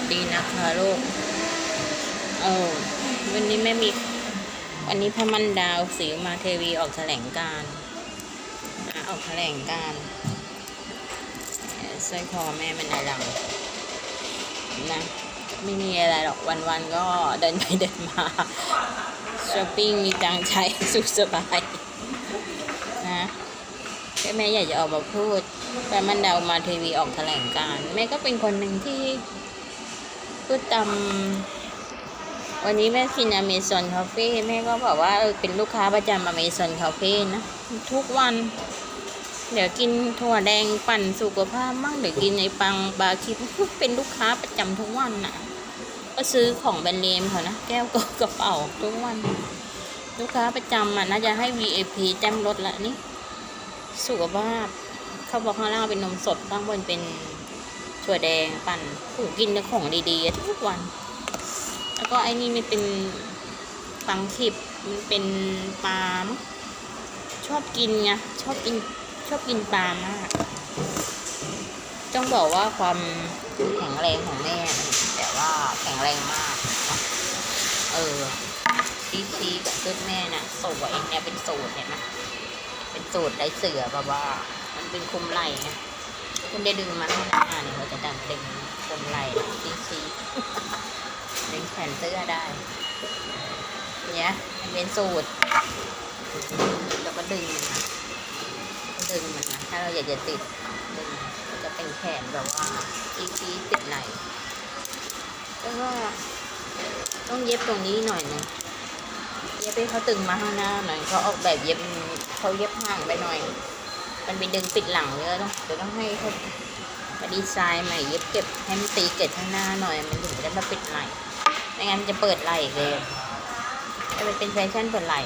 สดีนะคะลูก เออ วันนี้แม่มี วันนี้พมันดาวสีมาเทวีออกแถลงการนะออกแถลงการสร้อยคอแม่มันในหลังนะ ไม่มีอะไรหรอกวันๆก็เดินไปเดินมาช้อปปิ้งมีตังใช้สุขสบายนะแค่แม่อยากจะออกมาพูดแต่มันดาวมาเทวีออกแถลงการ แม่ก็เป็นคนหนึ่งที่ พูดตามวันนี้แม่กินอเมซอนคาเฟ่แม่ก็บอกว่าเออเป็นลูกค้าประจำอเมซอนคาเฟ่นะทุกวัน เดี๋ยวกินถั่วแดงปั่นสุขภาพมั่งเดี๋ยวกินไอ้ปังบาคิปเป็นลูกค้าประจำทุกวันน่ะ ก็ซื้อของแบรนด์เนมเขานะ แก้วก็กระเป๋าทุกวัน ลูกค้าประจำอะน่าจะให้ VIP แต้มรถละนี่สุขภาพ เขาบอกข้างล่างเป็นนมสดข้างบนเป็น ถั่วแดงปั่นผูกินแต่ของดีๆทุกวัน แล้วก็ไอ้นี่มันเป็นปังทิบมันเป็นปลาชอบกินไงชอบกินชอบกินปลามากต้องบอกว่าความแข็งแรงของแม่แต่ว่าแข็งแรงมาก เออซีซีกับชุดแม่น่ะสวยเนี่ยเป็นสูตรเห็นไหมเป็นสูตรได้เสือแบบว่า มันเป็นคุมไหล่ไง คุณได้ดึงมาข้างหน้าเนี่ยเขาจะดังดึงคุมไหล่ซีซีดึงแขนเสื้อได้เนี่ยเป็นสูตรแล้วก็ดึงมันมาดึงมันมาถ้าเราอยากจะติดดึงจะเป็นแขนแบบว่าอีกีติดไหล่แล้วก็ต้องเย็บตรงนี้หน่อยหนึงเย็บให้เขาตึงมาข้างหน้าหน่อยเขาออกแบบเย็บเขาเย็บห่างไปหน่อย มันไปดึงปิดหลังเยอะต้องเดี๋ยวต้องให้เขามาดีไซน์ใหม่เย็บเก็บให้มันตีเกล็ดข้างหน้าหน่อย มันถึงจะได้มาปิดไหล่ไม่งั้นมันจะเปิดไหล่เลยจะเป็นแฟชั่นเปิดไหล่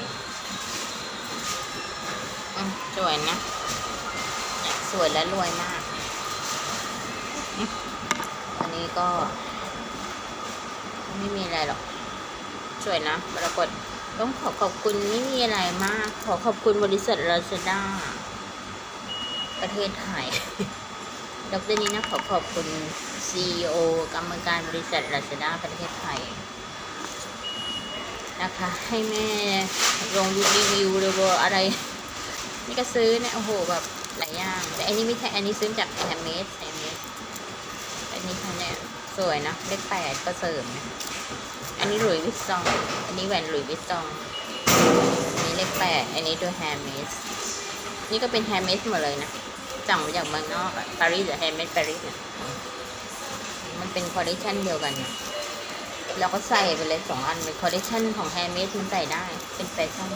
สวยนะสวยและรวยมากอันนี้ก็ ไม่มีอะไรหรอก สวยนะปรากฏต้องขอขอบคุณไม่มีอะไรมาก ขอขอบคุณบริษัทลาซาด้า ประเทศไทย ดรนี้นะขอขอบคุณ CEO กรรมการบริษัทลาซาด้าประเทศไทย นะคะ ให้แม่ลงรีวิวหรือว่าอะไร นี่ก็ซื้อเนี่ย โอ้โห แบบ หลายอย่าง แต่อันนี้ไม่ใช่อันนี้ซื้อจากแฮมเมสแฮมเมสอันนี้ค่ะเนี่ย สวยนะเลขแปดก็เสริมนะอันนี้หลุยส์วิตตอง อันนี้แหวนหลุยส์วิตตองอันนี้เลขแปดอันนี้ตัวแฮมเมสนี่ก็เป็นแฮมเมสหมดเลยนะ สั่งมาจากเมืองนอกอะปารีสหรือแฮมเมสปารีสเนี่ยมันเป็นคอลเลคชันเดียวกันเนี่ยเราก็ใส่ไปเลยสองอันเป็นคอลเลคชันของแฮมเมสมันใส่ได้ เป็นแฟชั่น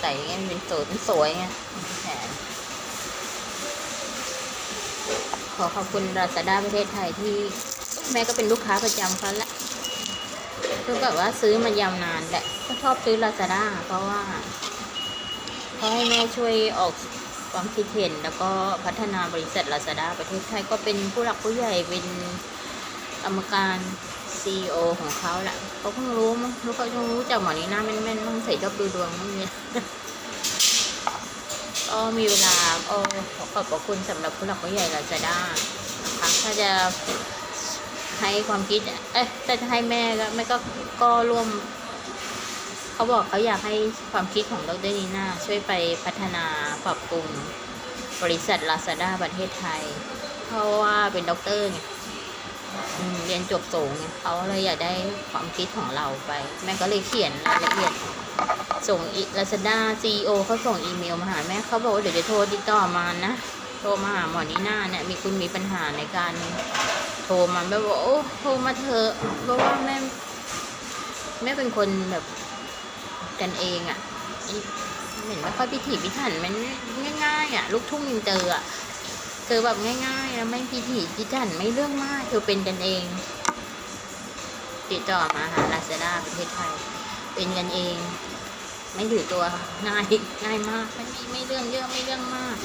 ใส่อย่างเงี้ยมันเป็นสวยมันสวยไงแขนขอขอบคุณราซาด้าประเทศไทยที่แม่ก็เป็นลูกค้าประจำเขาแหละคือแบบว่าซื้อมายาวนานแหละก็ชอบซื้อลาซาด้าเพราะว่า เขาให้แม่ช่วยออกความคิดเห็น แล้วก็พัฒนาบริษัทลาซาด้าประเทศไทยก็เป็นผู้หลักผู้ใหญ่เป็นกรรมการซีอของเขาแหละเขาเพิ่งรู้มั้งรู้เขาเพิ่งรู้จากหมอนี้หน้าแม่นๆมั้งใส่ชอบดูดวงมั้งเนี่ยก็มีเวลาก็ขอขอบพระคุณสำหรับผู้หลักผู้ใหญ่ลาซาด้านะคะถ้าจะให้ความคิดเอ๊ะแต่จะให้แม่ก็แม่ก็ก็ร่วม เขาบอกเขาอยากให้ความคิดของดรนีน่าช่วยไปพัฒนาปรับปรุงบริษัทลาซาด้าประเทศไทย เพราะว่าเป็นด็อกเตอร์ไงเรียนจบสูงไงเขาเลยอยากได้ความคิดของเราไป แม่ก็เลยเขียนรายละเอียด ส่งลาซาด้าซีโอเขาส่งอีเมลมาหาแม่เขาบอกว่าเดี๋ยวจะโทรติดต่อมานะ โทรมาหาหมอนีน่าเนี่ยมีคุณมีปัญหาในการโทรมาแม่บอกโอ้โทรมาเถอะเพราะว่าแม่แม่เป็นคนแบบ กันเองอะ่ะเหมือนไม่ค่อยพิถีพิถันมันง่ายๆอะ่ะลูกทุ่งอินเตอร์อะ่ะเธอแบบง่ายๆนะไม่พิถีพิถันไม่เรื่องมากเธอเป็นกันเอง ติดต่อมาหาลาซาด้าประเทศไทย เป็นกันเอง ไม่ถือตัวง่ายง่ายมากไม่ไม่เรื่องเยอะไม่เรื่องมาก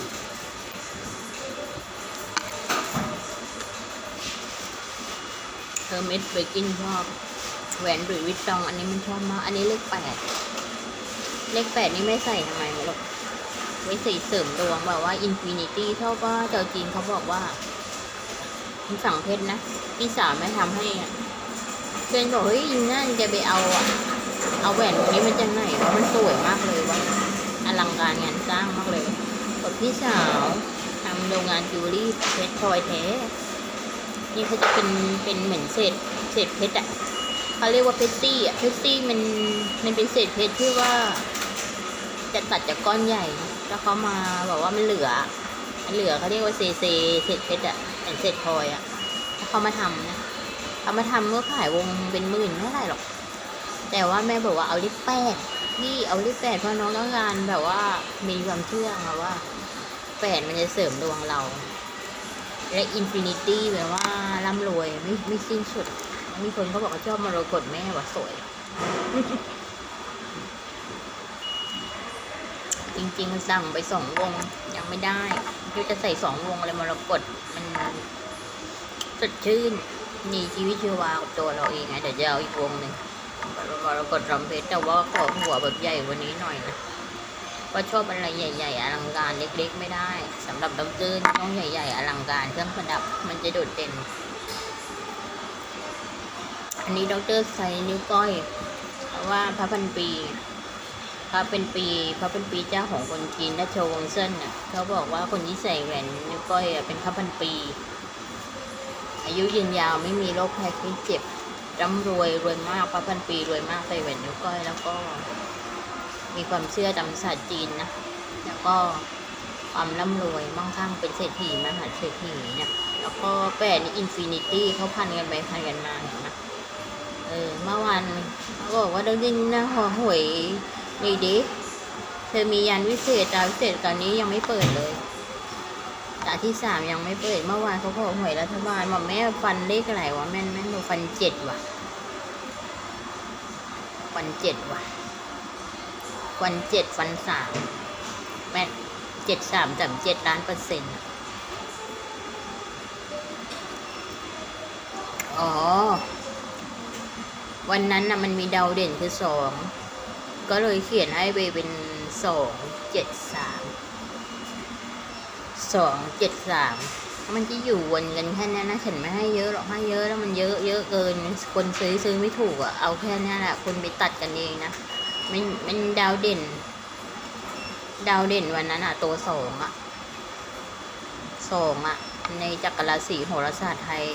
เธอเม็ดเบกกินชอบแหวนหรือวิตตองอันนี้มันชอบมาก อันนี้เลขแปด เลขแปดนี่ไม่ใส่ทำไมไม่รู้ไว้ใส่เสริมดวงแบบว่าอินฟินิตี้ชอบว่าเจ้าจีนเขาบอกว่าที่ฝั่งเพชรนะพี่สาวไม่ทำให้อะเพื่อนบอกเฮ้ยยิงนั่นแกไปเอาอะเอาแหวนตรงนี้มาจากไหนวะมันสวยมากเลยวะอลังการงานสร้างมากเลยบอกพี่สาวทำโรงงานจิวเวลรี่เพชรพลอยแท้ นี่เขาจะเป็นเป็นเหมือนเศษเศษเพชรอะเขาเรียกว่าเพชรตี้อะเพชรตี้มันมันเป็นเศษเพชรที่ว่า จะตัดจากก้อนใหญ่ แล้วเขามาบอกว่ามันเหลือ มันเหลือเขาเรียกว่าเซเซเศษเพชรอะเศษพลอยอะแล้วเขามาทำนะเขามาทำเมื่อขายวงเป็นหมื่นไม่ไหร่หรอก แต่ว่าแม่บอกว่าเอาเลขแปดพี่เอาเลขแปดเพราะน้องต้องการแบบว่ามีความเชื่อค่ะว่าแปดมันจะเสริมดวงเรา และอินฟินิตี้แปลว่าร่ำรวยไม่ไม่สิ้นสุด มีคนเขาบอกว่าชอบมรกตแม่ว่าสวย ริงๆสั่งไปสองวงยังไม่ได้ก็จะใส่สองวงอะไรมรกตมันสดชื่นมีชีวิตชีวากับตัวเราเองไงเดี๋ยวจะเอาอีกวงหนึ่งมรกตรำเพชรแต่ว่าขอหัวแบบใหญ่กวันนี้หน่อยนะว่าชอบอะไรใหญ่ ๆ อลังการเล็ก ๆ ไม่ได้สำหรับดอกเตอร์ต้องใหญ่ ๆ อลังการเครื่องประดับมันจะโดดเด่น อันนี้ดอกเตอรใส่นิ้วก้อยเพราะว่าพระพันปี พระเป็นปีพระเป็นปีเจ้าของคนจีนและโชวงเซินน่ะเขาบอกว่าคนที่ใส่แหวนนิ้วก้อยเป็นพระพันปี อายุยืนยาวไม่มีโรคภัยไข้เจ็บร่ำรวยรวยมากพระพันปีรวยมากใส่แหวนนิ้วก้อย แล้วก็ มีความเชื่อตามศาสตร์จีนนะแล้วก็ความร่ำรวยมั่งคั่งเป็นเศรษฐีมหาเศรษฐีเนี่ยแล้วก็แปดนี่อินฟินิตี้เขาพันกันไปพันกันมาเห็นไหมเออเมื่อวานเขาบอกว่าเดินนะหัวหวย นี่ดิ เธอมียันวิเศษดาวิเศษตอนนี้ยังไม่เปิดเลย ตาที่สามยังไม่เปิด เมื่อวานเขาขอหวยรัฐบาลบอกแม่ฟันเลขอะไรวะแม่แม่นหนูฟันเจ็ดว่ะ ฟันเจ็ดว่ะ ฟันเจ็ดฟันสามแม่เจ็ดสามจำเจ็ดล้านเปอร์เซ็นต์อ๋อ วันนั้นน่ะมันมีดาวเด่นคือสอง ก็เลยเขียนให้ไปเป็นสองเจ็ดสามสองเจ็ดสามมันจะอยู่วนกันแค่นี้นะฉันไม่ให้เยอะหรอกให้เยอะแล้วมันเยอะเยอะเกินคนซื้อซื้อไม่ถูกอะ่ะเอาแค่นี้แหละคนไปตัดกันเองนะมันมันดาวเด่น ดาวเด่นวันนั้นอะ่ะ ตัวสองอะ่ะสองอะ่ะ ในจักรราศีโหราศาสตร์ไทย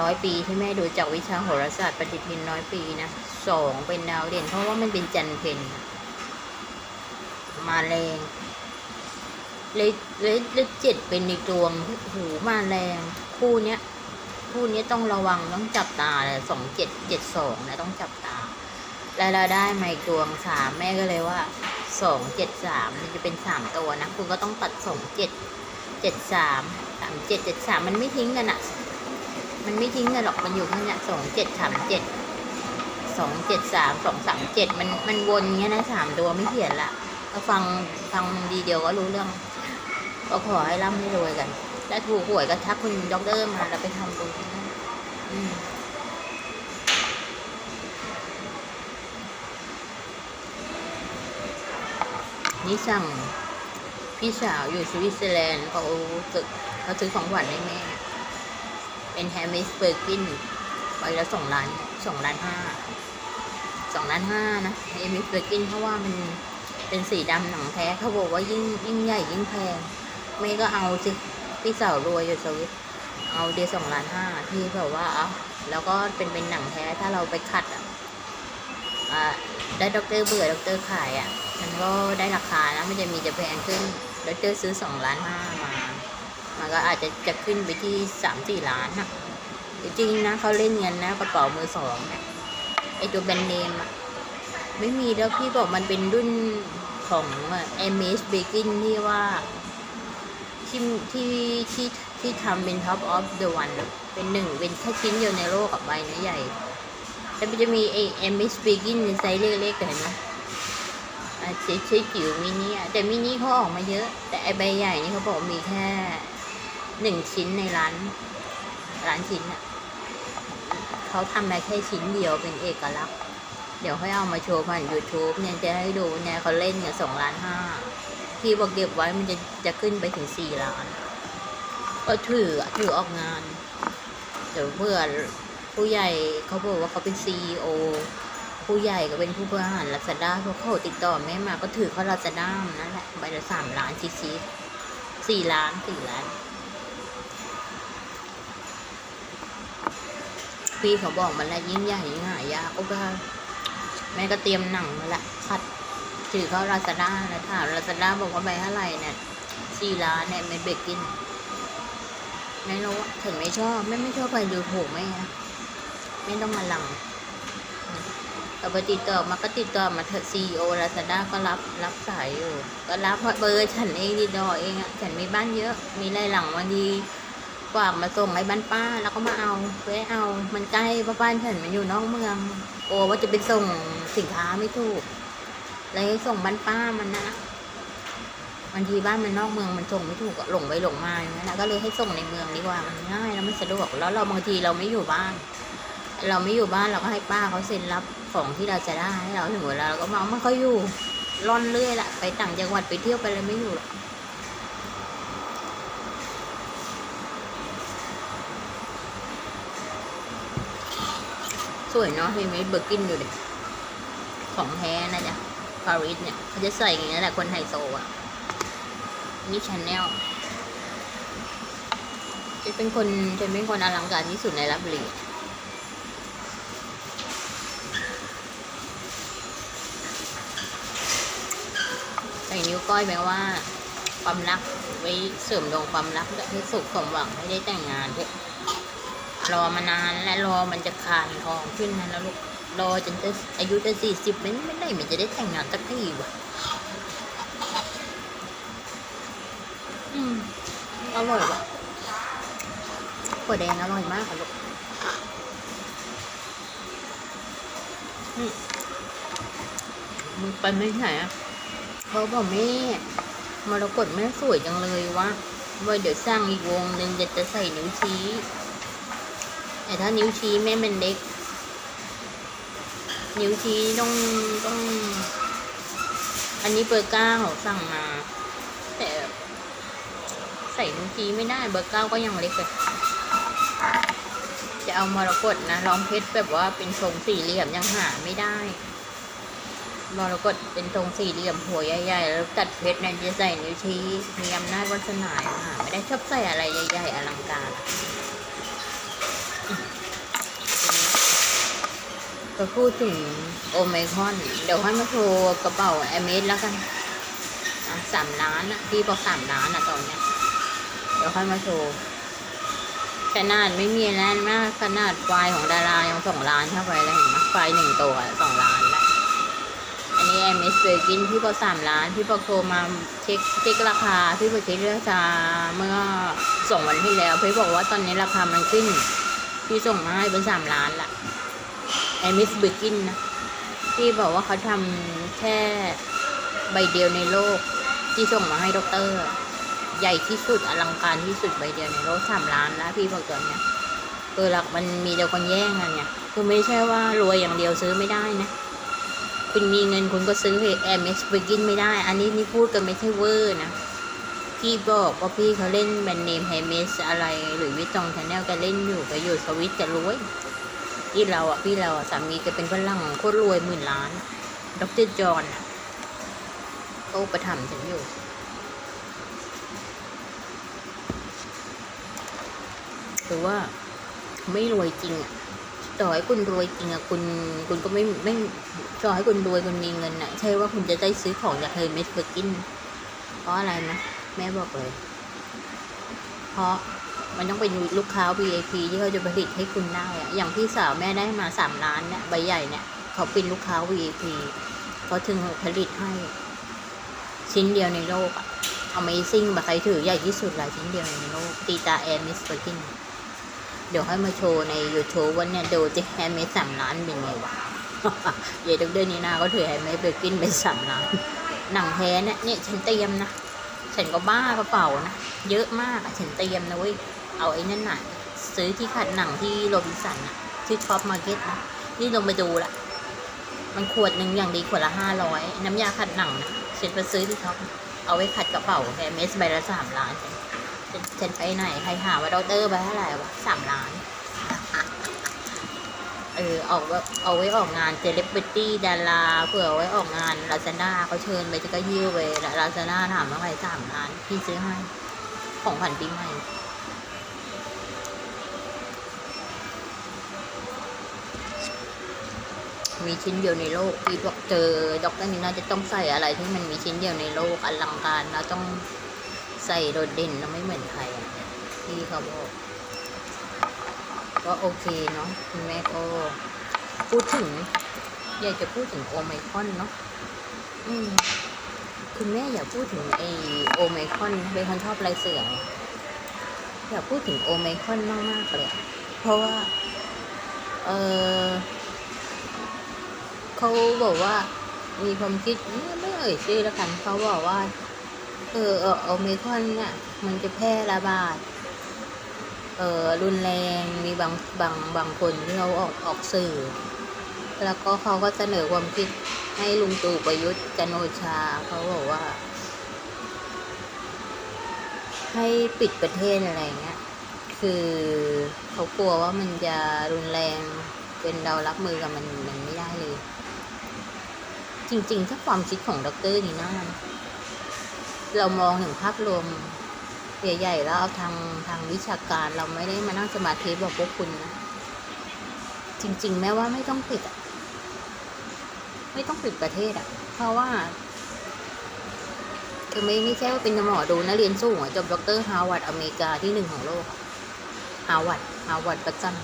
ร้อยปีที่แม่ดูจากวิชาโหราศาสตร์ปฏิทินร้อยปีนะสองเป็นดาวเด่นเพราะว่ามันเป็นจันทร์เพนมาแรงเลขเลขเลขเจ็ดเป็นในดวงหูมาแรง คู่เนี้ย คู่เนี้ยต้องระวังต้องจับตาเลยสองเจ็ดเจ็ดสองนะต้องจับตา แล้วเราได้มาอีกดวงสามแม่ก็เลยว่าสองเจ็ดสามมันจะเป็นสามตัวนะ คุณก็ต้องตัดสองเจ็ดเจ็ดสามสามเจ็ดเจ็ดสามมันไม่ทิ้งกันอะ มันไม่ทิ้งกันหรอกมันอยู่แค่เนี้ยสองเจ็ดสามเจ็ดสองเจ็ดสามสองสามเจ็ดมันมันวนเงี้ยนะสามตัวไม่เขียนละก็ฟังฟังดีเดียวก็รู้เรื่องก็ขอให้ร่ำให้รวยกันถ้าถูกหวยก็ทักคุณด็อกเตอร์มาแล้วไปทำตรงนี้นอืมนี่สั่งพี่สาวอยู่สวิตเซอร์แลนด์เขาตึกเขาซื้อของขวัญให้แม่ เป็นแฮมมิสเบอร์กินใบละสองล้านสองล้านห้าสองล้านห้านะแฮมมิสเบอร์กินเพราะว่ามันเป็นสีดำหนังแท้เขาบอกว่ายิ่งยิ่งใหญ่ยิ่งแพงแม่ก็เอาสิพี่สาวรวยอยู่สวิตเอาเดียวสองล้านห้าที่แบบว่าเอาแล้วก็เป็นเป็นหนังแท้ถ้าเราไปขัดอะได้ด็อกเตอร์เบื่อด็อกเตอร์ขายอะ มันก็ได้ราคานะมันจะมีจะแพงขึ้นด็อกเตอร์ซื้อสองล้านห้ามา มันก็อาจจะจะขึ้นไปที่สามสี่ล้านอะจริงๆนะเขาเล่นเงินนะกระเป๋ามือสองเนี่ยไอตัวแบรนด์เนมอะไม่มีแล้วพี่บอกมันเป็นรุ่นของเอเมสเบกินที่ว่าที่ที่ที่ที่ทำเป็นท็อปออฟเดอะวันเป็นหนึ่งเป็นแค่ชิ้นเดียวในโลกกับใบนี้ใหญ่แต่มันจะมีไอเอเมสเบกินในไซส์เล็กๆเห็นไหมใช้ใช้จิ๋วมินิอะแต่มินิเขาออกมาเยอะ แต่ไอใบใหญ่นี่เขาบอกมีแค่ หนึ่งชิ้นในร้าน ร้านชิ้นอะเขาทำมาแค่ชิ้นเดียวเป็นเอกลักษณ์เดี๋ยวให้เอามาโชว์ผ่าน YouTube เนี่ยจะให้ดูเนี่ยเขาเล่นกันสองล้านห้าที่บอกเก็บไว้มันจะจะขึ้นไปถึงสี่ล้าน ก็ถือถือออกงาน เดี๋ยวเพื่อผู้ใหญ่เขาบอกว่าเขาเป็นซีอโอผู้ใหญ่ก็เป็นผู้บริหารลาซาด้าพวกเขาติดต่อแม่มาก็ถือเขาลาซาด้านั่นแหละใบละสามล้านซีซีสี่ล้านสี่ล้าน พี่เขาบอกมันแล้วยิ่งใหญ่ยิ่งหายากโอ้ก็แม่ก็เตรียมหนังมาละคัดถือเขาลาซาด้าแล้วถามลาซาด้าบอกว่าใบเท่าไหร่เนี่ยสี่ล้านเนี่ยไม่เบกกินไม่รู้อะถึงไม่ชอบไม่ไม่ชอบไปดูถูกไม่นะไม่ต้องมาหลังแต่ไปติดต่อมาก็ติดต่อมาเถอะซีโอลาซาด้าก็รับรับสายอยู่ ก็รับเพราะเบอร์ฉันเองดีดอเองอะฉันมีบ้านเยอะ มีไรหลังวันดี ฝากมาส่งไอ้บ้านป้า แล้วก็มาเอาไว้เอา มันใกล้เพราบ้านฉันมันอยู่นอกเมืองโอ้ว่าจะไปส่งสินค้าไม่ถูก เลยให้ส่งบ้านป้ามันนะบางทีบ้านมันนอกเมืองมันส่งไม่ถูกหลงไปหลงมาอย่างนั้นนะก็เลยให้ส่งในเมืองดีกว่ามันง่ายแล้วมันสะดวกแล้วเราบางทีเราไม่อยู่บ้าน เราไม่อยู่บ้านเราก็ให้ป้าเขาเซ็นรับของที่เราจะได้ให้เราถึงเวลาเราก็มาไม่ค่อยอยู่ร่อนเรื่อยละไปต่างจังหวัดไปเที่ยวไปเลยไม่อยู่หรอก วยเนาะเฮมิสเบอร์กินอยู่ดิของแท้นะจ๊ะปารีสเนี่ยเขาจะใส่อย่างนี้แหละคนไฮโซอะนี่ชาแนลจะเป็นคนจะเป็นคนอลังการที่สุดในรับบุรีใส่นิ้วก้อยแปลว่า ความรักไว้เสริมดวงความรักให้สุขสมหวังให้ได้แต่งงานเถอะ รอมานานและรอมันจะคานทองขึ้นนะแล้วลูกรอจนจะอายุจะสี่สิบไม่ไม่ได้มันจะได้แต่งงานสักทีวะอืมอร่อยว่ะถั่วแดงอร่อยมากค่ะลูกอืมมึงไปไม่ไหนอะเขาบอกแม่มรกตแม่สวยจังเลยวะว่าเดี๋ยวสร้างอีกวงหนึ่งจะจะใส่นิ้วชี้ แต่ถ้านิ้วชี้แม่เป็นเล็ก นิ้วชี้ต้องต้อง อันนี้เบอร์เก้าสั่งมา แต่ใส่นิ้วชี้ไม่ได้เบอร์เก้าก็ยังเล็กเลยจะเอามรกตนะล้อมเพชรแบบว่าเป็นทรงสี่เหลี่ยมยังหาไม่ได้มรกตเป็นทรงสี่เหลี่ยมหัวใหญ่ๆ แล้วตัดเพชรนี่ยจะใส่นิ้วชี้มีอำนาจวาสนาหาไม่ได้ชอบใส่อะไรใหญ่ๆอลังการ ก็พูดถึงโอไมคอน เดี๋ยวให้มาโชว์กระเป๋าแอมเมสแล้วกันสามล้านอะพี่บอกสามล้านอะตอนเนี้ย เดี๋ยวค่อยมาโชว์ขนาดไม่มีแน่นมากขนาดไฟของดารายังสองล้านเข้าไปแล้วเห็นไหมไฟหนึ่งตัวสองล้านแล้วอันนี้แอมเอสเบอร์กินพี่บอกสามล้าน พี่บอกโทรมาเช็คเช็คราคา พี่บอกเช็คราคาเมื่อสองวันที่แล้ว พี่บอกว่าตอนนี้ราคามันขึ้น พี่ส่งมาให้เป็นสามล้านละ มเอสเบอร์กินนะพี่บอกว่าเขาทำแค่ใบเดียวในโลก ที่ส่งมาให้ด็อกเตอร์ ใหญ่ที่สุดอลังการที่สุดใบเดียวในโลกสามล้านแล้วพี่บอกตัวเนี้ยคือหลักมันมีเดียวคนแย่งกันเนี่ยคือไม่ใช่ว่ารวยอย่างเดียวซื้อไม่ได้นะคุณมีเงินคุณก็ซื้อแอมเอสไปกินไม่ได้ อันนี้นี่พูดกันไม่ใช่เวอร์นะพี่บอกว่าพี่เขาเล่นแบรนด์เนมไฮเมสอะไร หรือวิตองชาแนลแกเล่นอยู่แกอยู่สวิตจะรวย ที่เราอะพี่เราอะสามีแกเป็นฝรั่งโคตรรวยหมื่นล้านดรจอห์นอะเขาประถมฉันอยู่คือว่าไม่รวยจริงอะต่อให้คุณรวยจริงอะคุณคุณก็ไม่ไม่ต่อให้คุณรวยคุณมีเงินอะ ใช่ว่าคุณจะได้ซื้อของจากเฮอร์เมสเบอร์กินเพราะอะไรนะแม่บอกเลย เพราะ มันต้องเป็นลูกค้า VIP ที่เขาจะผลิตให้คุณได้อะอย่างพี่สาวแม่ได้มาสามล้านเนี่ยใบใหญ่เนี่ยเขาเป็นลูกค้า VIP เขาถึงผลิตให้ ชิ้นเดียวในโลกอะ Amazing แบบใครถือใหญ่ที่สุดหลายชิ้นเดียวในโลกตีตาแอร์มิสเบอร์กินเดี๋ยวให้มาโชว์ใน YouTube วันเนี่ยดูจะแฮมเมสสามล้านเป็นไงวะเย่ดอกเดือนนี้นาก็ถือแฮมเมสเบอร์กินไปสามล้าน หนังแท้เนี่ยเนี่ยฉันเตรียมนะ ฉันก็บ้ากระเป๋านะ เยอะมากอะฉันเตรียมนะเว้ย เอาไอ้นั่นน่ะ ซื้อที่ขัดหนังที่โรบินสันอะที่ท็อปมาร์เก็ตนะนี่ลงไปดูละมันขวดหนึ่งอย่างดีขวดละห้าร้อยน้ำยาขัดหนังนะฉันไปซื้อที่ท็อปเอาไว้ขัดกระเป๋าแฮมเมสใบละสามล้านฉันฉันไปไหนใครถามว่าด็อกเตอร์ไปเท่าไหร่วะสามล้านเออออกว่าเอาไว้ออกงานเซเลบริตี้ดาราเผื่ออไว้ออกงานลาซาด้าเขาเชิญไปจะก็ยิ้วไปลาซาด้าถามว่าใครสามล้านพี่ซื้อให้ของขวัญปีใหม่ มีชิ้นเดียวในโลกพี่บอกเจอดอกต้นีน่าจะต้องใส่อะไรที่มันมีชิ้นเดียวในโลกอลังการแล้วต้องใส่โดดเด่นแล้วไม่เหมือนใครอะพี่เขาบอกก็โอเคเนาะคุณแม่ก็พูดถึง อยากจะพูดถึงโอไมคอนเนาะอืมคุณแม่อยากพูดถึงไอโอไมคอนเป็นคนชอบลายเสืองอยากพูดถึงโอไมคอนมากๆเลย เพราะว่า เออ เขาบอกว่า มีความคิดไม่เอ่ยชื่อแล้วกันเขาบอกว่า เออเออโอเมคอนเนี่ย มันจะแพร่ระบาดเออรุนแรงมีบางบางบางคนที่เขาออกออกสื่อ แล้วก็เขาก็เสนอความคิดให้ลุงตู่ประยุทธ์จันโอชาเขาบอกว่า ให้ปิดประเทศอะไรเงี้ย คือเขากลัวว่ามันจะรุนแรงเป็นเรารับมือกับมันมันไม่ได้ จริงๆ ถ้าความคิดของดรนีน่านเรามองถึงภาพรวมใหญ่ๆแล้วเอาทางทางวิชาการเราไม่ได้มานั่งสมาธิแบบพวกคุณนะ จริง ๆ แม้ว่าไม่ต้องปิดอะไม่ต้องปิดประเทศอะเพราะว่าคือไม่ไม่ใช่ว่าเป็นหมอดูนะเรียนสูงจบด็อกเตอร์ฮาวาร์ดอเมริกาที่หนึ่งของโลกฮาวาร์ดฮาวาร์ดประจัน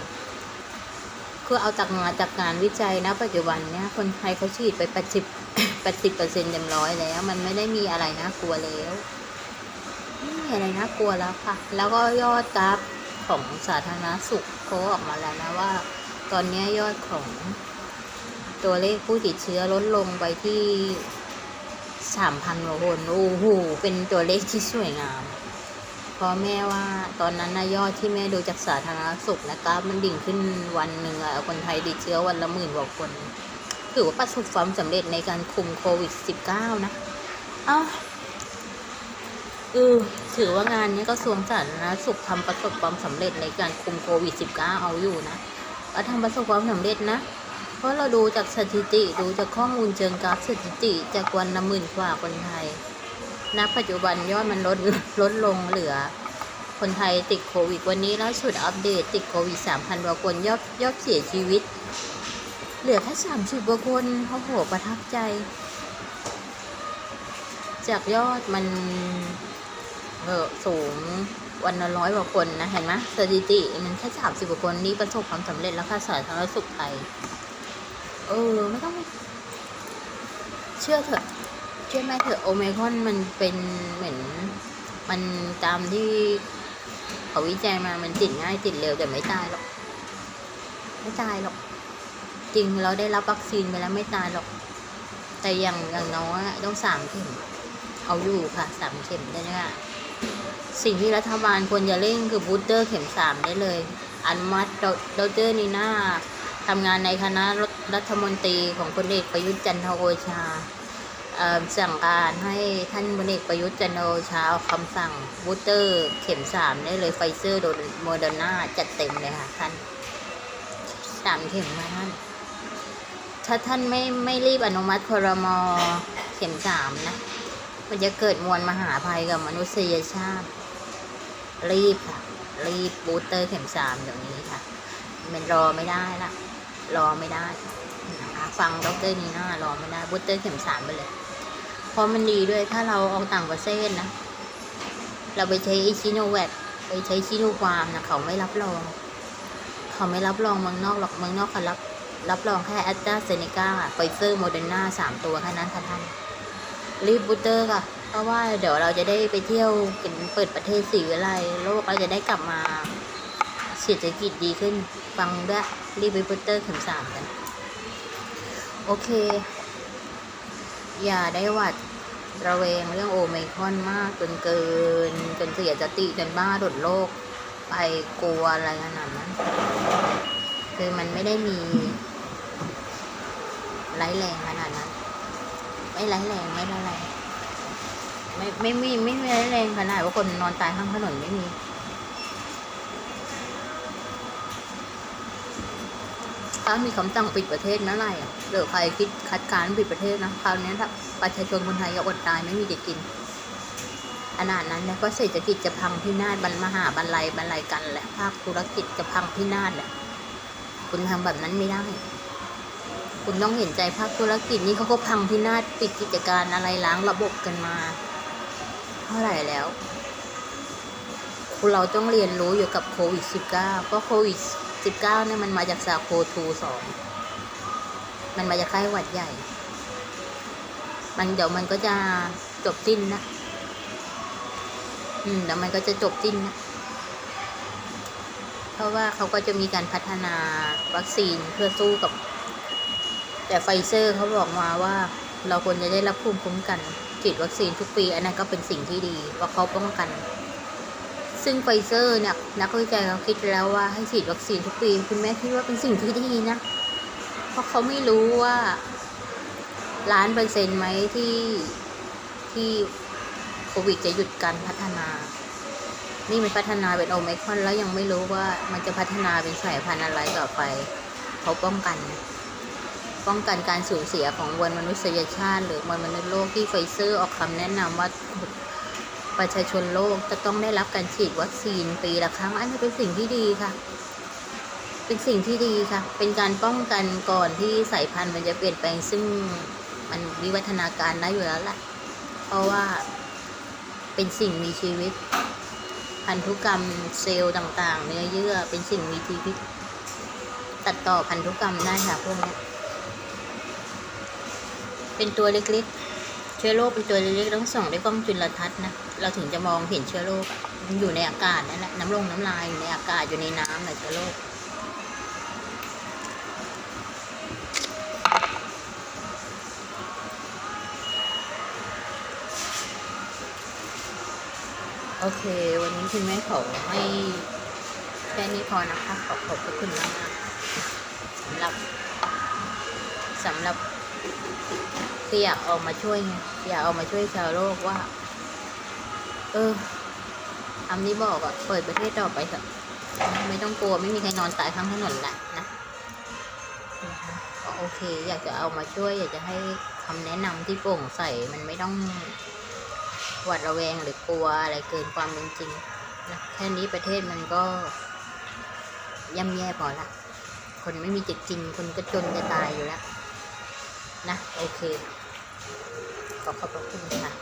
คือเอาจากงานจากงานวิจัยนะปัจจุบันเนี้ยคนไทยเขาฉีดไปแปดสิบแปดสิบเปอร์เซ็นต์เต็มร้อยแล้ว มันไม่ได้มีอะไรน่ากลัวแล้วไม่มีอะไรน่ากลัวแล้วค่ะ แล้วก็ยอดกราฟของสาธารณสุขเขาออกมาแล้วนะว่า ตอนนี้ยอดของตัวเลขผู้ติดเชื้อลดลงไปที่สามพันกว่าคนโอ้โหเป็นตัวเลขที่สวยงาม ราะแม่ว่าตอนนั้นนะยอดที่แม่ดูจากสาธารณสุขนะครับมันดิ่งขึ้นวันหนึ่งอะคนไทยติดเชื้อวันละหมื่นกว่าคน ถือว่าประสบความสำเร็จในการคุมโควิด -19 นะเอ้าเออถือว่างานนี้ก็สวงสาธารณสุขทำประสบความสำเร็จในการคุมโควิด -19 เอาอยู่นะก็ทำประสบความสำเร็จนะ เพราะเราดูจากสถิติดูจากข้อมูลเชิงกราฟสถิติจากวันละหมื่นกว่าคนไทย ณปัจจุบันยอดมันลดลดลงเหลือ คนไทยติดโควิด วันนี้ล่าสุดอัปเดตติดโควิด 3,000กว่าคนยอดยอดเสียชีวิต เหลือแค่30กว่าคนโอ้โหประทับใจ จากยอดมันเออสูงวันละร้อยกว่าคนนะ เห็นไหมสถิติมันแค่สามสิบกว่าคนนี่ประสบความสำเร็จแล้วค่ะสาธารณสุขไทย เออ ไม่ต้อง เชื่อเถอะ ชื่อไหมเถอะโอเมครอนมันเป็นเหมือน มันตามที่เขาวิจัยมามันติดง่ายติดเร็วแต่ไม่ตายหรอก ไม่ตายหรอก จริงเราได้รับวัคซีนไปแล้วไม่ตายหรอก แต่อย่างอย่างน้อยอะต้องสามเข็มเอาอยู่ค่ะสามเข็มได้เนี่ยสิ่งที่รัฐบาลควรจะเร่งคือบูสเตอร์เข็มสามได้เลย อันมัติดรนีน่าทำงานในคณะรัฐมนตรีของพลเอกประยุทธ์จันทร์โอชา สั่งการให้ท่านพลเอกประยุทธ์จันโอชาเอาคำสั่งบูสเตอร์เข็มสามได้เลยไฟเซอร์โดนโมเดอร์นาจัดเต็มเลยค่ะท่านสามเข็มค่ะท่านถ้าท่านไม่ไม่รีบอนุมัติครมเข็มสามนะ มันจะเกิดมวลมหาภัยกับมนุษยชาติ รีบค่ะ รีบบูสเตอร์เข็มสามเดี๋ยวนี้ค่ะ มันรอไม่ได้ละรอไม่ได้ ฟังดรนีน่ารอไม่ได้บูสเตอร์เข็มสามไปเลย เพราะมันดีด้วยถ้าเราออกต่างประเทศนะ เราไปใช้ชิโนแวคไปใช้ชิโนฟาร์มนะเขาไม่รับรอง เขาไม่รับรองเมืองนอกหรอกเมืองนอกเขารับรับรองแค่แอสตราเซเนกาไฟเซอร์โมเดอร์นาสามตัวแค่นั้นค่ะท่านรีบบูสเตอร์ค่ะ เพราะว่าเดี๋ยวเราจะได้ไปเที่ยวกันเปิดประเทศสีวิไลโลกเราจะได้กลับมาเศรษฐกิจดีขึ้น ฟังด้วยรีบไปบูสเตอร์เข็มสามกัน โอเค อย่าได้หวัดระแวงเรื่องโอไมคอนมากจนเกิน จนเสียสติจนบ้าหลุดโลก ไปกลัวอะไรขนาดนั้นคือมันไม่ได้มีร้ายแรงขนาดนั้น ไม่ร้ายแรงไม่ร้ายแรงไม่ไม่มีไม่ไรแรงขนาดว่าคนนอนตายข้างถนนไม่มี ถ้ามีคำสั่งปิดประเทศเมื่อไหร่อะหรือใครคิดคัดค้านปิดประเทศนะคราวนี้ถ้าประชาชนคนไทยจะอดตายไม่มีจะกินขนาดนั้นแล้วก็เศรษฐกิจจะพังพินาศบรรมหาบรรลัยบรรลัยกันแหละภาคธุรกิจจะพังพินาศแหละคุณทำแบบนั้นไม่ได้ คุณต้องเห็นใจภาคธุรกิจนี่เขาก็พังพินาศปิดกิจการอะไรล้างระบบกันมา เท่าไหร่แล้วเราต้องเรียนรู้อยู่กับโควิด -19 เพราะโควิด 19เก้าเนี่ยมันมาจากซาโคทูสองมันมาจากไข้หวัดใหญ่ มันเดี๋ยวมันก็จะจบสิ้นนะ อืมเดี๋ยวมันก็จะจบสิ้นนะ เพราะว่าเขาก็จะมีการพัฒนาวัคซีนเพื่อสู้กับ แต่ไฟเซอร์เขาบอกมาว่า เราควรจะได้รับภูมิคุ้มกันฉีดวัคซีนทุกปี อันนั้นก็เป็นสิ่งที่ดีเพราะเขาป้องกัน ซึ่งไฟเซอร์เนี่ยนักวิจัยเขาคิดแล้วว่าให้ฉีดวัคซีนทุกปี คุณแม่คิดว่าเป็นสิ่งที่ดีนะ เพราะเขาไม่รู้ว่าล้านเปอร์เซ็นต์ไหมที่ที่โควิดจะหยุดการพัฒนา นี่มันพัฒนาเป็นโอไมคอนแล้วยังไม่รู้ว่ามันจะพัฒนาเป็นสายพันธุ์อะไรต่อไป เขาป้องกัน ป้องกันการสูญเสียของมวลมนุษยชาติ หรือมวลมนุษย์โลกที่ไฟเซอร์ออกคำแนะนำว่า ประชาชนโลกจะต้องได้รับการฉีดวัคซีนปีละครั้ง อันนี้เป็นสิ่งที่ดีค่ะ เป็นสิ่งที่ดีค่ะ เป็นการป้องกันก่อนที่สายพันธุ์มันจะเปลี่ยนแปลงซึ่งมันวิวัฒนาการได้อยู่แล้วแหละ เพราะว่าเป็นสิ่งมีชีวิต พันธุกรรมเซลล์ต่าง ๆ เนื้อเยื่อเป็นสิ่งมีชีวิต ตัดต่อพันธุกรรมได้ค่ะพวกนี้เป็นตัวเล็กๆ เชื้อโรคเป็นตัวเล็กๆต้องส่องด้วยกล้องจุลทรรศน์นะ เราถึงจะมองเห็นเชื้อโรคอะมันอยู่ในอากาศนั่นแหละน้ำลงน้ำลายอยู่ในอากาศอยู่ในน้ำแหละเชื้อโรคโอเค วันนี้คุณแม่ขอให้แค่นี้พอนะคะ ขอขอบพระคุณมากๆสำหรับสำหรับที่อยากออกมาช่วยไงอยากออกมาช่วยชาวโลกว่า เออคำนี้บอกอะเปิดประเทศต่อไปเถอะไม่ต้องกลัวไม่มีใครนอนตายข้างถนนละนะก็โอเค อยากจะเอามาช่วย อยากจะให้คำแนะนำที่โปร่งใสมันไม่ต้องหวาดระแวงหรือกลัวอะไรเกินความเป็นจริงนะแค่นี้ประเทศมันก็ย่ำแย่พอละ คนไม่มีจิตจริง คนก็จนจะตายอยู่แล้ว นะ โอเค ขอขอบพระคุณค่ะ